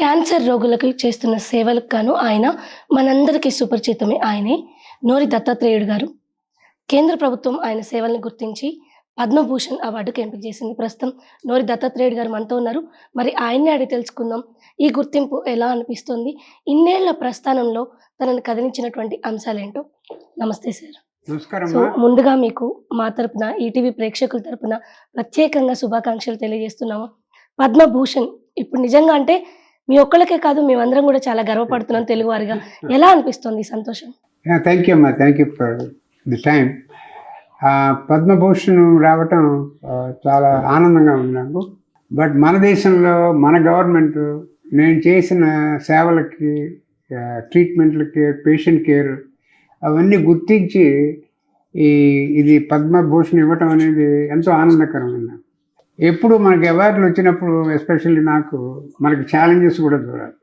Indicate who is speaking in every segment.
Speaker 1: Cancer రోగులకు చేస్తున్న సేవలకు గాను ఆయన మనందరికీ సుపరిచితమే ఆయనే. నోరి దత్తాత్రేయుడు గారు. కేంద్ర ప్రభుత్వం ఆయన సేవల్ని గుర్తించి పద్మభూషణ్ అవార్డుకి ఎంపిక చేసింది ప్రస్తుతం నోరి దత్తాత్రేయుడు గారు మనతో ఉన్నారు. మరి ఆయన్నే అడిగి తెలుసుకుందాం. ఈ గుర్తింపు ఎలా అనిపిస్తుంది? ఇన్నేళ్ళ ప్రస్థానంలో తనను కదిలించినటువంటి అంశాలేంటో. నమస్తే సార్.
Speaker 2: నమస్కారం
Speaker 1: సో ముందుగా మీకు మా తరపున ఈటీవీ ప్రేక్షకుల తరపున ప్రత్యేకంగా శుభాకాంక్షలు తెలియజేస్తున్నాము. పద్మభూషణ్ ఇప్పుడు నిజంగా అంటే మీ ఒక్కళ్ళకే కాదు మేమందరం కూడా చాలా గర్వపడుతున్నాం తెలుగువారిగా. ఎలా అనిపిస్తుంది సంతోషం?
Speaker 2: థ్యాంక్ యూ అమ్మా. Thank you for the time Padma Bhushan రావటం చాలా ఆనందంగా ఉన్నాను బట్ మన దేశంలో మన గవర్నమెంట్ నేను చేసిన సేవలకి ట్రీట్మెంట్లకి పేషెంట్ కేర్ అవన్నీ గుర్తించి ఈ ఇది పద్మభూషణ్ ఇవ్వటం అనేది ఎంతో ఆనందకరమైన ఎప్పుడు మనకి అవార్డులు వచ్చినప్పుడు ఎస్పెషల్లీ నాకు మనకి ఛాలెంజెస్ కూడా చూడాలి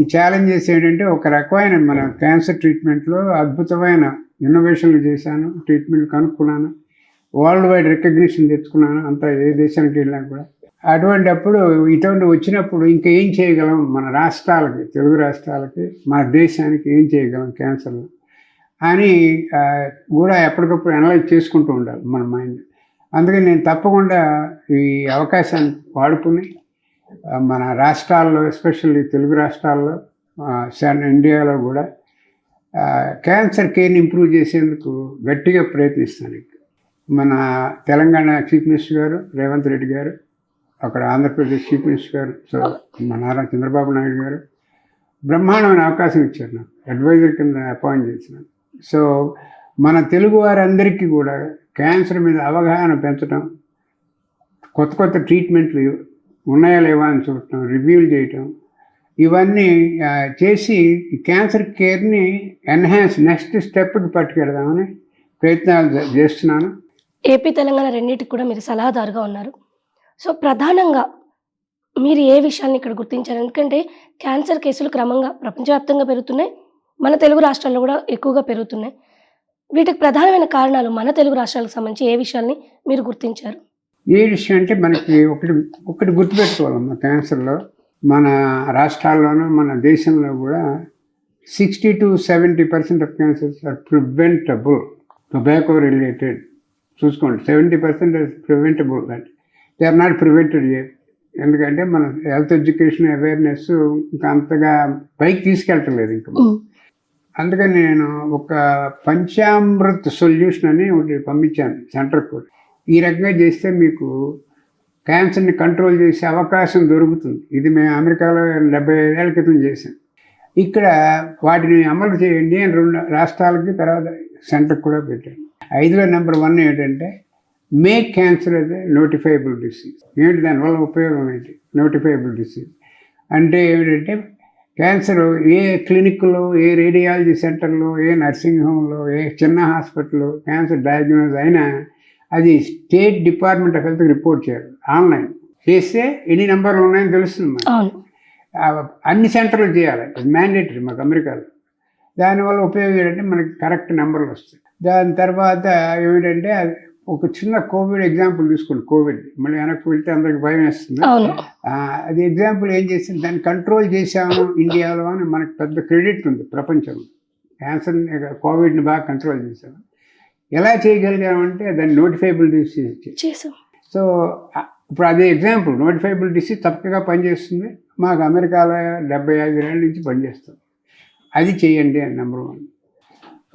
Speaker 2: ఈ ఛాలెంజెస్ ఏంటంటే ఒక రకమైన మన క్యాన్సర్ ట్రీట్మెంట్లో అద్భుతమైన ఇన్నోవేషన్లు చేశాను ట్రీట్మెంట్ కనుక్కున్నాను వరల్డ్ వైడ్ రికగ్నిషన్ తెచ్చుకున్నాను అంతా ఏ దేశానికి వెళ్ళినా కూడా. అటువంటి అప్పుడు ఇటువంటి వచ్చినప్పుడు ఇంకా ఏం చేయగలం మన రాష్ట్రాలకి తెలుగు రాష్ట్రాలకి మన దేశానికి ఏం చేయగలం క్యాన్సర్లో అని కూడా ఎప్పటికప్పుడు అనలైజ్ చేసుకుంటూ ఉండాలి మన మైండ్ అందుకని నేను తప్పకుండా ఈ అవకాశాన్ని వాడుకుని మన రాష్ట్రాల్లో ఎస్పెషల్లీ తెలుగు రాష్ట్రాల్లో ఇండియాలో కూడా క్యాన్సర్ కేర్ని ఇంప్రూవ్ చేసేందుకు గట్టిగా ప్రయత్నిస్తాను. మన తెలంగాణ చీఫ్ మినిస్టర్ గారు రేవంత్ రెడ్డి గారు అక్కడ ఆంధ్రప్రదేశ్ చీఫ్ మినిస్టర్ గారు సో మన నారా చంద్రబాబు నాయుడు గారు బ్రహ్మాండమైన అవకాశం ఇచ్చారు నాకు అడ్వైజర్ కింద అపాయింట్ చేసినాను సో మన తెలుగు వారందరికీ కూడా క్యాన్సర్ మీద అవగాహన పెంచడం కొత్త కొత్త ట్రీట్మెంట్లు ఉన్నాయా లేవా అని చూడటం రివ్యూలు చేయటం ఇవన్నీ చేసి ఈ క్యాన్సర్ కేర్ని ఎన్హాన్స్ నెక్స్ట్ స్టెప్కి పట్టుకెడదామని ప్రయత్నాలు చేస్తున్నాను.
Speaker 1: ఏపీ తెలంగాణ రెండింటికి కూడా మీరు సలహాదారుగా ఉన్నారు. సో ప్రధానంగా మీరు ఏ విషయాన్ని ఇక్కడ గుర్తించారు? ఎందుకంటే క్యాన్సర్ కేసులు క్రమంగా ప్రపంచవ్యాప్తంగా పెరుగుతున్నాయి. మన తెలుగు రాష్ట్రాల్లో కూడా ఎక్కువగా పెరుగుతున్నాయి. వీటికి ప్రధానమైన కారణాలు మన తెలుగు రాష్ట్రాలకు సంబంధించి ఏ విషయాల్ని మీరు గుర్తించారు?
Speaker 2: ఏ విషయం అంటే మనకి ఒకటి ఒకటి గుర్తుపెట్టుకోవాలమ్మా క్యాన్సర్లో. మన రాష్ట్రాల్లోనూ మన దేశంలో కూడా sixty to seventy percent of cancers are preventable. Tobacco related. చూసుకోండి సెవెంటీ పర్సెంట్ ప్రివెంటబుల్ అంటే దే ఆర్ నాట్ ప్రివెంటెడ్ ఎందుకంటే మన హెల్త్ ఎడ్యుకేషన్ అవేర్నెస్ ఇంకా అంతగా పైకి తీసుకెళ్ళట్లేదు ఇంకా. అందుకని నేను ఒక పంచామృత్ సొల్యూషన్ అని ఒకటి పంపించాను సెంటర్ కూడా. ఈ రకంగా చేస్తే మీకు క్యాన్సర్ని కంట్రోల్ చేసే అవకాశం దొరుకుతుంది. ఇది మేము అమెరికాలో డెబ్బై ఐదేళ్ళ క్రితం చేసాం ఇక్కడ వాటిని అమలు చేయండి అని రెండు రాష్ట్రాలకి తర్వాత సెంటర్ కూడా పెట్టాను ఐదులో నెంబర్ వన్ ఏంటంటే మేక్ క్యాన్సర్ అయితే నోటిఫైబుల్ డిసీజ్. ఏంటి దానివల్ల ఉపయోగం ఏంటి? Notifiable disease. అంటే ఏమిటంటే క్యాన్సర్ ఏ క్లినిక్లో ఏ రేడియాలజీ సెంటర్లో ఏ నర్సింగ్ హోమ్లో ఏ చిన్న హాస్పిటల్లో క్యాన్సర్ డయాగ్నోజ్ అయినా అది స్టేట్ డిపార్ట్మెంట్ ఆఫ్ హెల్త్కి రిపోర్ట్ చేయాలి ఆన్లైన్. చేస్తే ఎన్ని నెంబర్లు ఉన్నాయని తెలుస్తుంది అన్ని సెంటర్లు చేయాలి మ్యాండేటరీ మాకు అమెరికాలో. దానివల్ల ఉపయోగం ఏంటంటే మనకి కరెక్ట్ నెంబర్లు వస్తాయి. దాని తర్వాత ఏమిటంటే అది ఒక చిన్న కోవిడ్ ఎగ్జాంపుల్ తీసుకోండి కోవిడ్ మళ్ళీ వెనక్కి వెళ్తే అందరికి భయం వేస్తుంది. అది ఎగ్జాంపుల్ ఏం చేసింది? దాన్ని కంట్రోల్ చేశాము ఇండియాలో అని మనకు పెద్ద క్రెడిట్ ఉంది ప్రపంచంలో. క్యాన్సర్ కోవిడ్ని బాగా కంట్రోల్ చేశాము ఎలా చేయగలిగామంటే దాన్ని నోటిఫైబుల్ డిసీజ్
Speaker 1: చేసాం
Speaker 2: సో ఇప్పుడు అదే ఎగ్జాంపుల్ నోటిఫైబుల్ డిసీజ్ తప్పగా పనిచేస్తుంది. మాకు అమెరికాలో డెబ్బై ఐదు ఏళ్ళ నుంచి పనిచేస్తుంది. అది చేయండి అని నెంబర్ వన్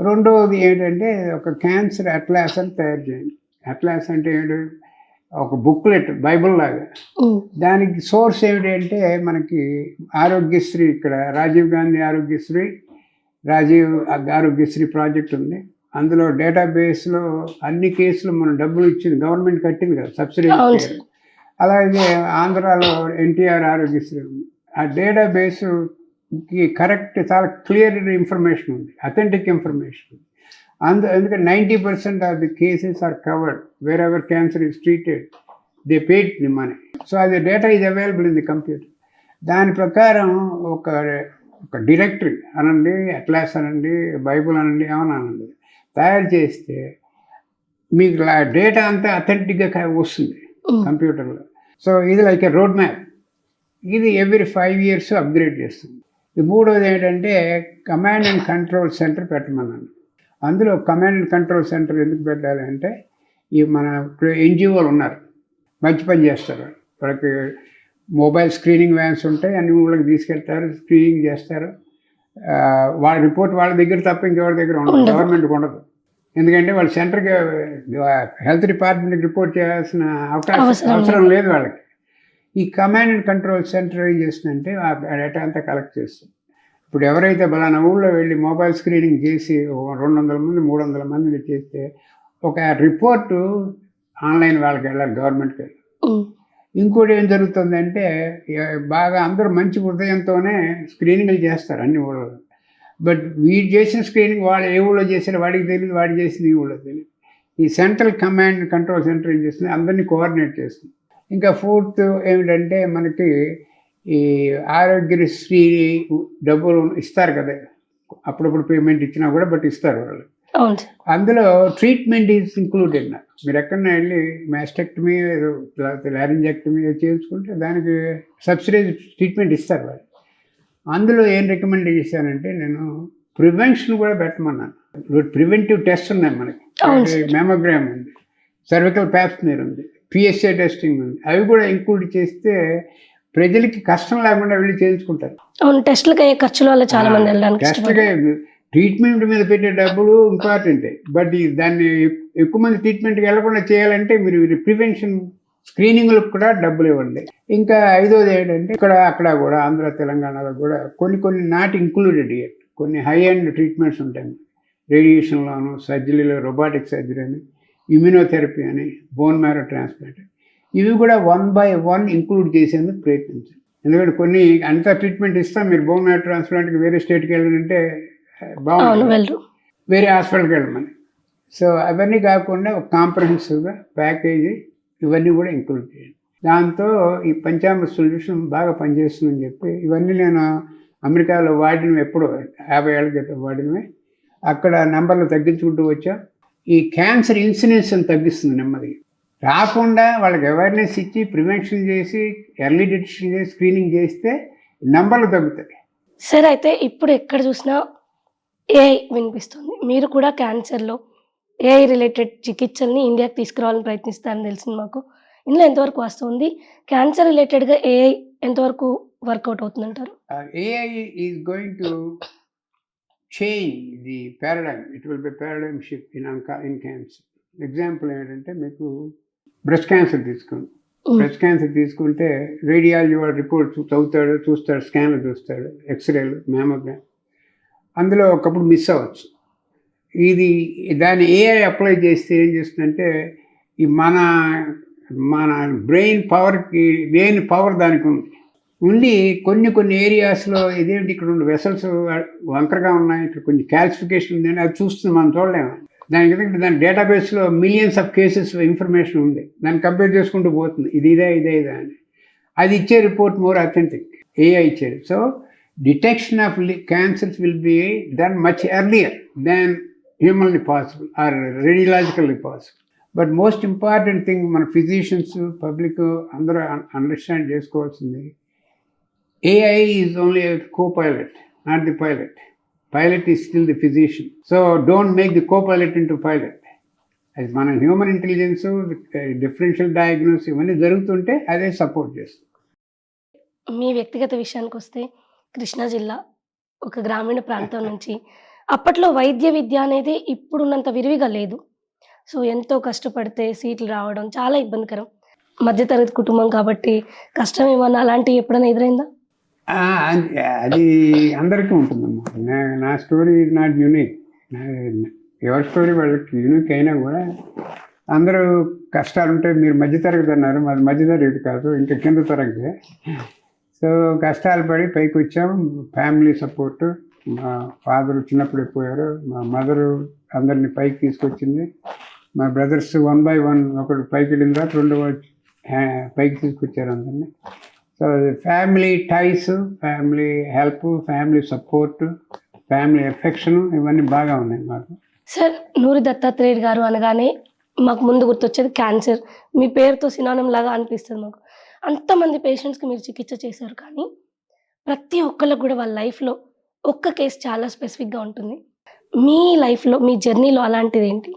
Speaker 2: రెండవది ఏంటంటే ఒక క్యాన్సర్ అట్లాస్ అని తయారు చేయండి. అట్లాస్ అంటే ఏంటి? ఒక బుక్లెట్ బైబుల్ లాగా. దానికి సోర్స్ ఏమిటంటే మనకి ఆరోగ్యశ్రీ ఇక్కడ రాజీవ్ గాంధీ ఆరోగ్యశ్రీ రాజీవ్ ఆరోగ్యశ్రీ ప్రాజెక్ట్ ఉంది. అందులో డేటాబేస్లో అన్ని కేసులు మనం డబ్బులు ఇచ్చింది గవర్నమెంట్ కట్టింది కదా సబ్సిడీ. అలాగే ఆంధ్రాలో ఎన్టీఆర్ ఆరోగ్యశ్రీ ఉంది. ఆ డేటాబేస్కి కరెక్ట్ చాలా క్లియర్ ఇన్ఫర్మేషన్ ఉంది అథెంటిక్ ఇన్ఫర్మేషన్ అందు ఎందుకంటే ninety percent of the cases are covered wherever cancer is treated they paid the money. So అది data is available in the computer. దాని ప్రకారం ఒక ఒక డైరెక్టరీ అనండి అట్లాస్ అనండి బైబుల్ అనండి ఏమన్నా అనండి తయారు చేస్తే మీకు డేటా అంతా అథెంటిక్గా వస్తుంది. కంప్యూటర్లో. సో ఇది లైక్ ఏ రోడ్ మ్యాప్. ఇది ఎవ్రీ ఫైవ్ ఇయర్స్ అప్గ్రేడ్ చేస్తుంది. ఈ మూడోది ఏంటంటే కమాండ్ అండ్ కంట్రోల్ సెంటర్ పెట్టమన్నాను. అందులో కమాండ్ అండ్ కంట్రోల్ సెంటర్ ఎందుకు పెట్టాలి అంటే ఈ మన ఎన్జిఓలు ఉన్నారు మంచి పని చేస్తారు. వాళ్ళకి మొబైల్ స్క్రీనింగ్ వ్యాన్స్ ఉంటాయి అన్ని ఊళ్ళకి తీసుకెళ్తారు స్క్రీనింగ్ చేస్తారు. వాళ్ళ రిపోర్ట్ వాళ్ళ దగ్గర తప్ప ఇంకెవరి దగ్గర ఉండదు. గవర్నమెంట్కి ఉండదు. ఎందుకంటే వాళ్ళు సెంటర్కి హెల్త్ డిపార్ట్మెంట్కి రిపోర్ట్ చేయాల్సిన అవకాశం
Speaker 1: అవసరం
Speaker 2: లేదు వాళ్ళకి. ఈ కమాండ్ అండ్ కంట్రోల్ సెంటర్ ఏం చేస్తుందంటే ఆ డేటా అంతా కలెక్ట్ చేస్తుంది. ఇప్పుడు ఎవరైతే బలానా ఊళ్ళో వెళ్ళి మొబైల్ స్క్రీనింగ్ చేసి రెండు వందల మంది మూడు వందల మందిని చేస్తే ఒక రిపోర్టు ఆన్లైన్ వాళ్ళకి వెళ్ళాలి గవర్నమెంట్కి వెళ్ళాలి. ఇంకోటి ఏం జరుగుతుందంటే బాగా అందరూ మంచి హృదయంతోనే స్క్రీనింగ్లు చేస్తారు అన్ని ఊళ్ళో. బట్ వీడు చేసిన స్క్రీనింగ్ వాడు ఏ ఊళ్ళో చేశారో వాడికి తెలియదు వాడు చేసింది ఈ ఊళ్ళో తెలియదు ఈ సెంట్రల్ కమాండ్ కంట్రోల్ సెంటర్ ఏం చేస్తుంది? అందరినీ కోఆర్డినేట్ చేస్తుంది. ఇంకా ఫోర్త్ ఏమిటంటే మనకి ఈ ఆరోగ్యశ్రీ డబ్బులు ఇస్తారు కదా. అప్పుడప్పుడు పేమెంట్ ఇచ్చినా కూడా బట్ ఇస్తారు వాళ్ళు. అందులో ట్రీట్మెంట్ ఈజ్ ఇంక్లూడెడ్ నా మీరు ఎక్కడన్నా వెళ్ళి మ్యాస్టెక్టమీ లేకపోతే లారింజెక్టమీ చేయించుకుంటే దానికి సబ్సిడైజ్ ట్రీట్మెంట్ ఇస్తారు వాళ్ళు. అందులో ఏం రికమెండ్ చేశానంటే నేను ప్రివెన్షన్ కూడా పెట్టమన్నాను. ప్రివెంటివ్ టెస్ట్ ఉన్నాయి మనకి. మెమోగ్రామ్ ఉంది. సర్వికల్ ప్యాప్స్మీర్ ఉంది. పిఎస్ఏ టెస్టింగ్ ఉంది. అవి కూడా ఇంక్లూడ్ చేస్తే ప్రజలకి కష్టం లేకుండా వెళ్ళి చేయించుకుంటారు.
Speaker 1: అవును టెస్ట్లకు అయ్యే ఖర్చుల వల్ల చాలా మంది వెళ్ళడానికి ఇష్టపడతారు.
Speaker 2: ట్రీట్మెంట్ మీద పెట్టే డబ్బులు ఇంపార్టెంటే బట్ దాన్ని ఎక్- ఎక్కువ మంది ట్రీట్మెంట్కి వెళ్ళకుండా చేయాలంటే మీరు ప్రివెన్షన్ స్క్రీనింగ్లకు కూడా డబ్బులు ఇవ్వండి. ఇంకా ఐదోది ఏంటంటే ఇక్కడ అక్కడ కూడా ఆంధ్ర తెలంగాణలో కూడా కొన్ని కొన్ని నాట్ ఇంక్లూడెడ్ కొన్ని హై అండ్ ట్రీట్మెంట్స్ ఉంటాయి రేడియేషన్లోను సర్జరీలో రోబాటిక్ సర్జరీ అని. ఇమ్యూనోథెరపీ అని బోన్ మ్యారో ట్రాన్స్ప్లాంట్ ఇవి కూడా వన్ బై వన్ ఇంక్లూడ్ చేసేందుకు ప్రయత్నించండి ఎందుకంటే కొన్ని అంత ట్రీట్మెంట్ ఇస్తాం మీరు బోన్ మ్యారో ట్రాన్స్ప్లాంట్కి వేరే స్టేట్కి వెళ్ళాలంటే బాగుంటుంది వేరే హాస్పిటల్కి వెళ్ళమని. సో అవన్నీ కాకుండా ఒక కాంప్రహెన్సివ్గా ప్యాకేజీ ఇవన్నీ కూడా ఇంక్లూడ్ చేయండి. దాంతో ఈ పంచామృత సొల్యూషన్ బాగా పనిచేస్తుందని చెప్పి ఇవన్నీ నేను అమెరికాలో వాడినవి ఎప్పుడో యాభై ఏళ్ళ క్రితం వాడినవి. అక్కడ నెంబర్లు తగ్గించుకుంటూ వచ్చా. ఈ క్యాన్సర్ ఇన్సిడెన్స్ని తగ్గిస్తుంది నెమ్మదిగా. రాకుండా వాళ్ళకి అవేర్నెస్ ఇచ్చి ప్రివెన్షన్ చేసి ఎర్లీ డిటెక్షన్ చేసి స్క్రీనింగ్ చేస్తే నెంబర్లు తగ్గుతాయి.
Speaker 1: సార్ అయితే ఇప్పుడు ఎక్కడ చూసినా ఏఐ వినిపిస్తుంది. మీరు కూడా క్యాన్సర్లో ఏఐ రిలేటెడ్ చికిత్సల్ని ఇండియాకి తీసుకురావాలని ప్రయత్నిస్తారని తెలిసింది మాకు. ఇందులో ఎంతవరకు వాస్తవం ఉంది? క్యాన్సర్ రిలేటెడ్గా ఏఐ ఎంతవరకు వర్కౌట్ అవుతుందంటారు?
Speaker 2: uh, AI is going change the paradigm. It will be paradigm shift in, onco- in cancer. Example ఏంటంటే మీకు బ్రెస్ట్ క్యాన్సర్ తీసుకోండి. బ్రెస్ట్ క్యాన్సర్ తీసుకుంటే రేడియాలజీ వాడు రిపోర్ట్ చదువుతాడు చూస్తాడు స్కాన్లు చూస్తాడు ఎక్స్రేలు మ్యామోగ్రామ్ అందులో ఒకప్పుడు మిస్ అవ్వచ్చు ఇది దాన్ని ఏఐ అప్లై చేస్తే ఏం చేస్తుందంటే ఈ మన మన బ్రెయిన్ పవర్కి లేని పవర్ దానికి ఉంది ఉండి కొన్ని కొన్ని ఏరియాస్లో ఇదేంటి ఇక్కడ ఉన్న వెసల్స్ వంకరగా ఉన్నాయి ఇక్కడ కొంచెం క్యాల్సిఫికేషన్ ఉందని అది చూస్తుంది మనం చూడలేము. దానికి ఎందుకంటే దాని డేటాబేస్లో మిలియన్స్ ఆఫ్ కేసెస్ ఇన్ఫర్మేషన్ ఉంది. దాన్ని కంపేర్ చేసుకుంటూ పోతుంది. ఇది ఇదే ఇదే ఇదే అని. అది ఇచ్చే రిపోర్ట్ మోర్ అథెంటిక్ ఏఐ ఇచ్చేది. So detection of cancers will be done much earlier than humanly possible or radiologically possible but most important thing మన ఫిజిషియన్స్ పబ్లిక్ అందరూ అండర్స్టాండ్ చేసుకోవాల్సింది AI is only co pilot, not the pilot pilot is still the physician so don't make the co pilot into pilot అది మన human intelligence differential diagnose ఇవన్నీ జరుగుతుంటే అదే support చేస్తుంది.
Speaker 1: మీ వ్యక్తిగత విషయానికి వస్తే కృష్ణా జిల్లా ఒక గ్రామీణ ప్రాంతం నుంచి అప్పట్లో వైద్య విద్య అనేది ఇప్పుడున్నంత విరివిగా లేదు. సో ఎంతో కష్టపడితే సీట్లు రావడం చాలా ఇబ్బందికరం. మధ్యతరగతి కుటుంబం కాబట్టి కష్టం ఏమన్నా అలాంటివి ఎప్పుడైనా ఎదురైందా?
Speaker 2: అది- అందరికీ ఉంటుందమ్మా. నా- నా స్టోరీ ఇస్ నాట్ యూనిక్ ఎవరి స్టోరీ వాళ్ళకి యూనిక్ అయినా కూడా అందరూ కష్టాలు ఉంటాయి మీరు మధ్యతరగతి అన్నారు. మాది మధ్యతరగతి కాదు ఇంకా కింద తరగతి సో కష్టాలు పడి పైకి వచ్చాం. ఫ్యామిలీ సపోర్ట్ మా ఫాదర్ చిన్నప్పుడు పోయారు. మా మదరు అందరిని పైకి తీసుకొచ్చింది. మా బ్రదర్స్ వన్ బై వన్ ఒకటి పైకి వెళ్ళిన తర్వాత రెండో పైకి తీసుకొచ్చారు అందరినీ. So family ties family help family support family affection ఇవన్నీ బాగా ఉన్నాయి మాకు.
Speaker 1: సార్ నూరి దత్తాత్రేయుడు గారు అనగానే మాకు ముందు గుర్తొచ్చేది క్యాన్సర్ మీ పేరుతో సినానం లాగా అనిపిస్తుంది మాకు. అంతమంది పేషెంట్స్కి మీరు చికిత్స చేశారు కానీ ప్రతి ఒక్కళ్ళకు కూడా వాళ్ళ లైఫ్లో ఒక్క కేసు చాలా స్పెసిఫిక్గా ఉంటుంది. మీ లైఫ్లో మీ జర్నీలో అలాంటిది ఏంటి?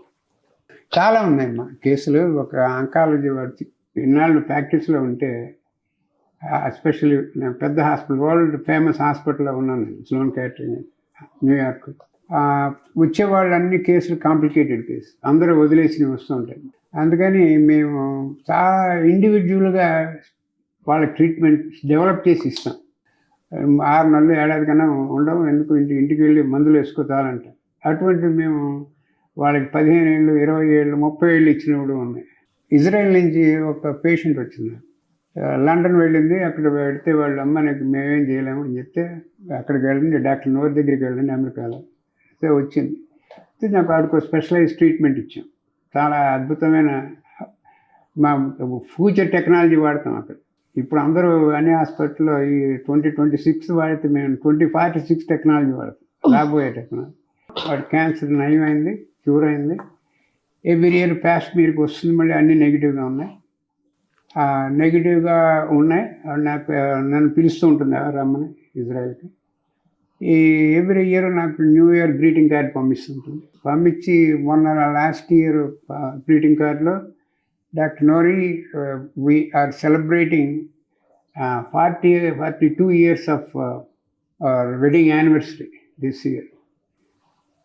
Speaker 2: చాలా ఉన్నాయమ్మా కేసులు ఒక అంకాలజీ వాడి ఇన్నాళ్ళు ప్రాక్టీస్లో ఉంటే ఎస్పెషల్లీ నేను పెద్ద హాస్పిటల్ వరల్డ్ ఫేమస్ హాస్పిటల్లో ఉన్నాను నేను స్లోన్ క్యాటరింగ్ న్యూయార్క్ వచ్చేవాళ్ళు అన్ని కేసులు కాంప్లికేటెడ్ కేసు అందరూ వదిలేసి వస్తుంటాయి అందుకని మేము చాలా ఇండివిజువల్గా వాళ్ళ ట్రీట్మెంట్ డెవలప్ చేసి ఇస్తాం. ఆరు నెలలు ఏడాది కన్నా ఉండవు ఎందుకు ఇంటి ఇంటికి వెళ్ళి మందులు వేసుకోవాలంట అటువంటి మేము వాళ్ళకి పదిహేను ఏళ్ళు ఇరవై ఏళ్ళు ముప్పై ఏళ్ళు ఇచ్చినప్పుడు ఉన్నాయి. ఇజ్రాయెల్ నుంచి ఒక పేషెంట్ వచ్చింది. లండన్ వెళ్ళింది అక్కడ పెడితే వాళ్ళు అమ్మ నీకు మేమేం చేయలేము అని చెప్తే అక్కడికి వెళ్ళింది డాక్టర్ నోర్ దగ్గరికి వెళ్ళండి అమెరికాలో. అయితే వచ్చింది. అయితే నాకు ఆడికి స్పెషలైజ్ ట్రీట్మెంట్ ఇచ్చాం. చాలా అద్భుతమైన మా ఫ్యూచర్ టెక్నాలజీ వాడతాం అక్కడ. ఇప్పుడు అందరూ అన్ని హాస్పిటల్లో ఈ ట్వంటీ ట్వంటీ సిక్స్ వాడితే మేము ట్వంటీ ఫార్టీ సిక్స్ టెక్నాలజీ వాడతాం. రాబోయే టెక్నాలజీ. వాడి క్యాన్సర్ నయమైంది క్యూర్ అయింది. ఎవ్రీ ఇయర్ ప్యాస్ట్ మీరుకి వస్తుంది మళ్ళీ అన్ని నెగిటివ్గా ఉన్నాయి. నెగిటివ్గా ఉన్నాయి. నన్ను పిలుస్తూ ఉంటుంది "ఆ, రమ్మని ఇజ్రాయెల్కి. ఈ ఎవ్రీ ఇయర్ నాకు న్యూ ఇయర్ గ్రీటింగ్ కార్డ్ పంపిస్తుంటుంది. పంపించి మొన్న లాస్ట్ ఇయర్ గ్రీటింగ్ కార్డులో doctor Nori we're celebrating forty forty two years of wedding anniversary this year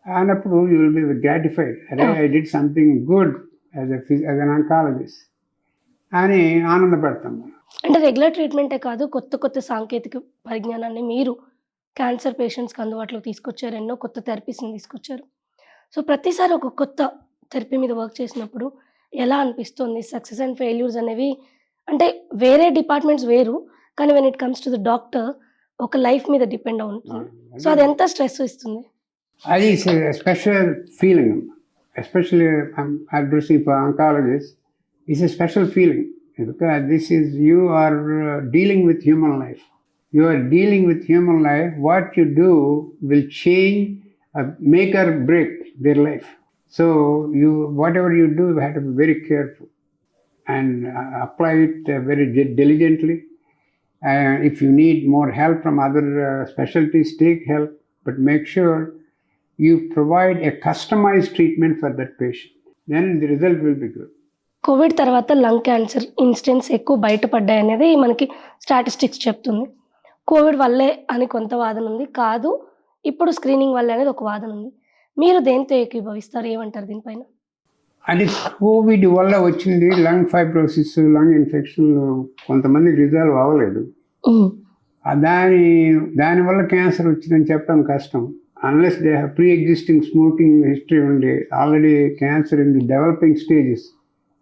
Speaker 2: అన్నప్పుడు యూ విల్ బి గ్రాటిఫైడ్ అరే I did something good as as an oncologist అని ఆనందపడతాం
Speaker 1: అంటే regular ట్రీట్మెంటే కాదు కొత్త కొత్త సాంకేతిక పరిజ్ఞానాన్ని మీరు క్యాన్సర్ పేషెంట్స్కి అందుబాటులోకి తీసుకొచ్చారు ఎన్నో కొత్త థెరపీస్ని తీసుకొచ్చారు. సో ప్రతిసారి ఒక కొత్త థెరపీ మీద వర్క్ చేసినప్పుడు ఎలా అనిపిస్తుంది? సక్సెస్ అండ్ ఫెయిల్యూర్స్ అనేవి అంటే వేరే డిపార్ట్మెంట్స్ వేరు కానీ when it comes to the doctor ఒక లైఫ్ మీద డిపెండ్ అవుతుంది సో అది ఎంత స్ట్రెస్ ఇస్తుంది?
Speaker 2: అది special feeling especially for oncologist It's a special feeling because this is you are uh, dealing with human life. You are dealing with human life. What you do will change, or make or break their life. So you, whatever you do, you have to be very careful and uh, apply it very diligently. And if you need more help from other specialties, take help, but make sure you provide a customized treatment for that patient. Then the result will be good.
Speaker 1: Covid తర్వాత lung cancer incidents ఎక్కువ బయటపడ్డాయి అనేది మనకి statistics చెప్తుంది. Covid వల్లే అని కొంత వాదన ఉంది. కాదు ఇప్పుడు స్క్రీనింగ్ వల్లే అనేది ఒక వాదన ఉంది. మీరు దేంతో ఏకీభవిస్తారు? ఏమంటారు దీనిపైన?
Speaker 2: అది కోవిడ్ వల్ల వచ్చింది. లంగ్ ఫైబ్రోసిస్ లంగ్ ఇన్ఫెక్షన్లు కొంతమంది రిజాల్వ్ అవ్వలేదు. దాని దానివల్ల క్యాన్సర్ వచ్చిందని చెప్పడం కష్టం. Unless they have pre existing smoking history ఉండి already cancer in the developing stages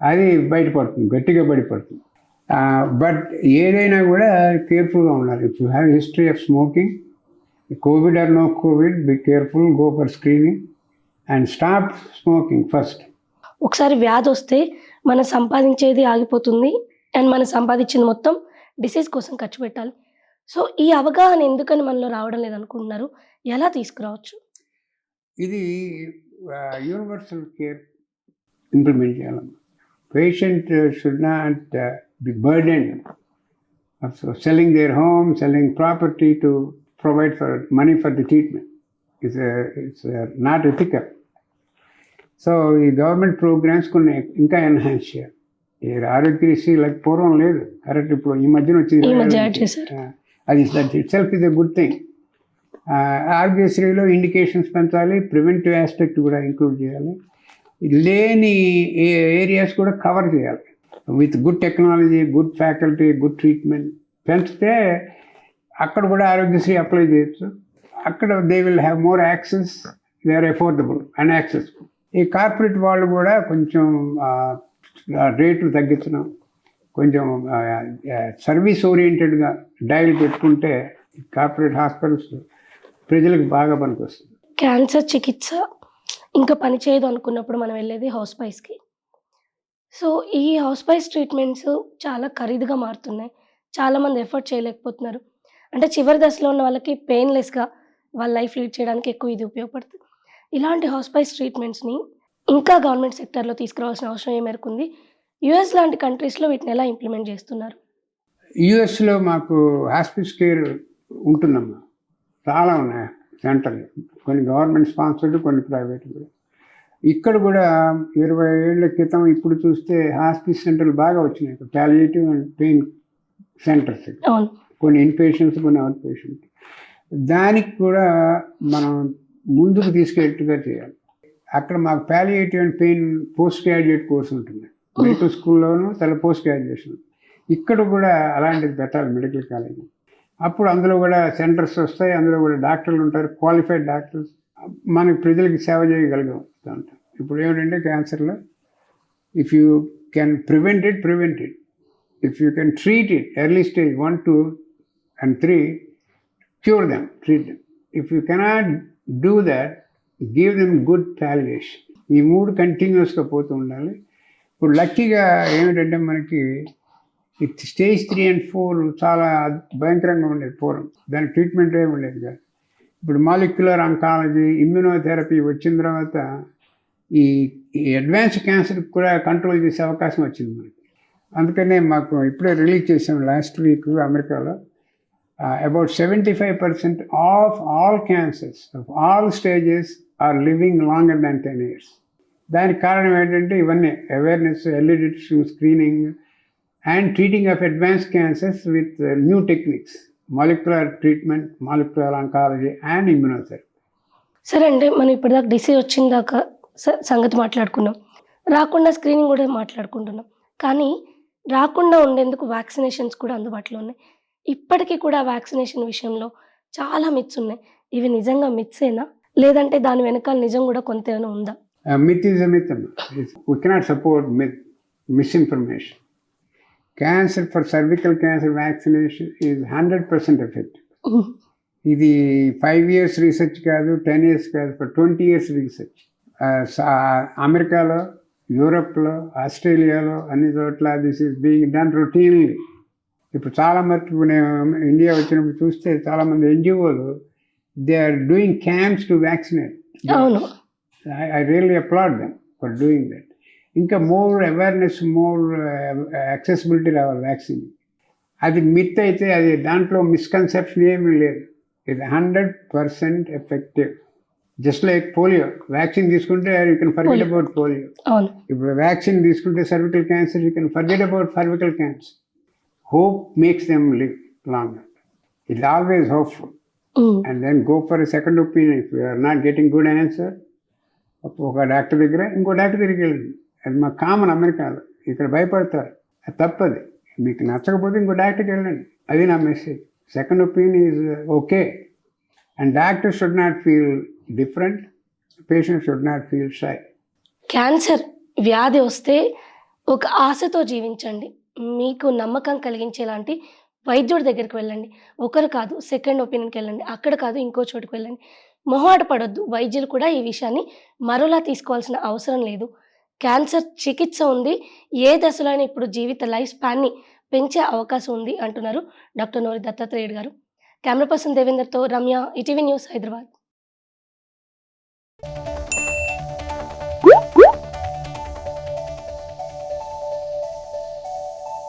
Speaker 2: అది బయటపడుతుంది గట్టిగా బయటపడుతుంది. బట్ ఏదైనా కూడా కేర్ఫుల్గా ఉండాలి. If you have history of smoking covid or no covid be careful go for screening and stop smoking first
Speaker 1: ఒకసారి వ్యాధి వస్తే మనం సంపాదించేది ఆగిపోతుంది అండ్ మనం సంపాదించింది మొత్తం డిసీజ్ కోసం ఖర్చు పెట్టాలి. సో ఈ అవగాహన ఎందుకని మనలో రావడం లేదనుకుంటున్నారు? ఎలా తీసుకురావచ్చు?
Speaker 2: ఇది universal care implement patient should not be burden selling their home selling property to provide for money for the treatment it's it's not ethical so ఈ గవర్నమెంట్ ప్రోగ్రామ్స్ కొన్ని ఇంకా ఎన్హాన్స్ చేయాలి. ఈ ఆరోగ్యశ్రీ లైక్ పూర్వం లేదు. కరెక్ట్ ఇప్పుడు ఈ మధ్యన వచ్చింది. ఆ, అది itself is a good thing ఆరోగ్యశ్రీలో ఇండికేషన్స్ పెంచాలి. ప్రివెంటివ్ ఆస్పెక్ట్ కూడా ఇంక్లూడ్ చేయాలి. లేని ఏరియాస్ కూడా కవర్ చేయాలి. With good technology good faculty good treatment పెంచితే అక్కడ కూడా ఆరోగ్యశ్రీ అప్లై చేయొచ్చు. అక్కడ they will have more access they are affordable and యాక్సెస్ఫుల్ ఈ కార్పొరేట్ వాళ్ళు కూడా కొంచెం రేట్లు తగ్గించడం కొంచెం సర్వీస్ ఓరియంటెడ్గా డైల్ పెట్టుకుంటే కార్పొరేట్ హాస్పిటల్స్ ప్రజలకు బాగా పనికొస్తుంది.
Speaker 1: క్యాన్సర్ చికిత్స ఇంకా పని చేయదు అనుకున్నప్పుడు మనం వెళ్ళేది హౌస్పైస్కి సో ఈ హౌస్పైస్ ట్రీట్మెంట్స్ చాలా ఖరీదుగా మారుతున్నాయి. చాలామంది ఎఫర్ట్ చేయలేకపోతున్నారు. అంటే చివరి దశలో ఉన్న వాళ్ళకి పెయిన్లెస్గా వాళ్ళ లైఫ్ లీడ్ చేయడానికి ఎక్కువ ఇది ఉపయోగపడుతుంది. ఇలాంటి హౌస్పైస్ ట్రీట్మెంట్స్ని ఇంకా గవర్నమెంట్ సెక్టర్లో తీసుకురావాల్సిన అవసరం ఏ మేరకు ఉంది? యుఎస్ లాంటి కంట్రీస్లో వీటిని ఎలా ఇంప్లిమెంట్ చేస్తున్నారు?
Speaker 2: యుఎస్లో మాకు హాస్పిస్ కేర్ ఉంటుందమ్మా. చాలా ఉన్నాయి. సెంటర్లు. కొన్ని గవర్నమెంట్ స్పాన్సర్డ్ కొన్ని ప్రైవేట్ కూడా. ఇక్కడ కూడా ఇరవై ఏళ్ళ క్రితం ఇప్పుడు చూస్తే హాస్పిస్ సెంటర్లు బాగా వచ్చినాయి. పాలియేటివ్ అండ్ పెయిన్ సెంటర్స్ కొన్ని ఇన్ పేషెంట్స్ కొన్ని అవుట్ పేషెంట్ దానికి కూడా మనం ముందుకు తీసుకెట్టుగా చేయాలి. అక్కడ మాకు palliative and pain post graduate course ఉంటుంది మెడికల్ స్కూల్లోనూ చాలా పోస్ట్ గ్రాడ్యుయేషన్ ఇక్కడ కూడా అలాంటిది పెట్టాలి మెడికల్ కాలేజ్ అప్పుడు అందులో కూడా సెంటర్స్ వస్తాయి అందులో కూడా డాక్టర్లు ఉంటారు క్వాలిఫైడ్ డాక్టర్స్. మనకి ప్రజలకి సేవ చేయగలిగాం ఇప్పుడు ఏమిటంటే క్యాన్సర్లో if you can prevent it prevent it if you can treat it early stage one two and three cure them treat them if you cannot do that give them good palliation ఈ మూడు కంటిన్యూస్గా పోతూ ఉండాలి. ఇప్పుడు లక్కీగా ఏమిటంటే మనకి stage three and four చాలా భయంకరంగా ఉండేది పూర్వం. దానికి ట్రీట్మెంట్ ఏమి ఉండేది కాదు. ఇప్పుడు మాలిక్యులర్ అంకాలజీ ఇమ్యునోథెరపీ వచ్చిన తర్వాత ఈ అడ్వాన్స్ క్యాన్సర్ కూడా కంట్రోల్ చేసే అవకాశం వచ్చింది మనకి. అందుకనే మాకు ఇప్పుడే రిలీజ్ చేసాం లాస్ట్ వీక్ అమెరికాలో. About seventy five percent of all cancers of all stages are living longer than ten years దానికి కారణం ఏంటంటే ఇవన్నీ awareness led screening and treating of advance cancers with new techniques molecular treatment molecular oncology and immunotherapy
Speaker 1: సరే అండి మనం ఇప్పటిదాకా disease వచ్చిన దాకా సంగతి మాట్లాడుకున్నాం. రాకుండా స్క్రీనింగ్ కూడా మాట్లాడుకుంటున్నాం. కానీ రాకుండా ఉండేందుకు వ్యాక్సినేషన్స్ కూడా అందుబాటులో ఉన్నాయి. ఇప్పటికీ కూడా వ్యాక్సినేషన్ విషయంలో చాలా మిత్స్ ఉన్నాయి. ఇవి నిజంగా మిత్సేనా లేదంటే దాని వెనకాల నిజం కూడా కొంత ఏమైనా ఉందా?
Speaker 2: Myth a myth we cannot support myth misinformation cancer for cervical cancer vaccination is hundred percent effect. ఇది ఫైవ్ ఇయర్స్ రీసెర్చ్ కాదు టెన్ ఇయర్స్ కాదు ఫర్ ట్వంటీ ఇయర్స్ రీసెర్చ్ అమెరికాలో యూరప్లో ఆస్ట్రేలియాలో అన్ని చోట్ల this is being done routinely ఇప్పుడు చాలా మటుకు నేను ఇండియా వచ్చినప్పుడు చూస్తే చాలామంది ఎన్జిఓలు they are doing camps to vaccinate I really applaud them for doing that. ఇంకా మోర్ అవేర్నెస్ మోర్ యాక్సెసిబిలిటీ రావాలి వ్యాక్సిన్ అది మిత్ అయితే అది దాంట్లో మిస్కన్సెప్షన్ ఏమీ లేదు. ఇది hundred percent effective just like polio vaccine తీసుకుంటే you can forget. About polio ఇప్పుడు వ్యాక్సిన్ తీసుకుంటే cervical cancer you can forget about cervical cancer hope makes them live longer it always hopeful. And then go for second opinion if you're not getting good answer ఒక doctor దగ్గర ఇంకో doctor దగ్గరికి వెళ్ళండి. అది మా common అమెరికాలో. ఇక్కడ భయపడతారు. అది తప్పది. మీకు నచ్చకపోతే ఇంకో డాక్టర్కి వెళ్ళండి. అది నా message. Second opinion is okay and doctor should not feel different patient should not feel shy
Speaker 1: cancer వ్యాధి వస్తే ఒక ఆశతో జీవించండి. మీకు నమ్మకం కలిగించేలాంటి వైద్యుడి దగ్గరికి వెళ్ళండి. ఒకరు కాదు సెకండ్ ఒపీనియన్కి వెళ్ళండి. అక్కడ కాదు ఇంకో చోటుకు వెళ్ళండి. మొహాట పడొద్దు. వైద్యులు కూడా ఈ విషయాన్ని మరోలా తీసుకోవాల్సిన అవసరం లేదు. క్యాన్సర్ చికిత్స ఉంది. ఏ దశలో అయినా ఇప్పుడు జీవిత లైఫ్ స్పాన్ని పెంచే అవకాశం ఉంది అంటున్నారు డాక్టర్ నోరి దత్తాత్రేయుడు గారు. కెమెరా పర్సన్ దేవేందర్తో రమ్య ఇటీవీ న్యూస్ హైదరాబాద్.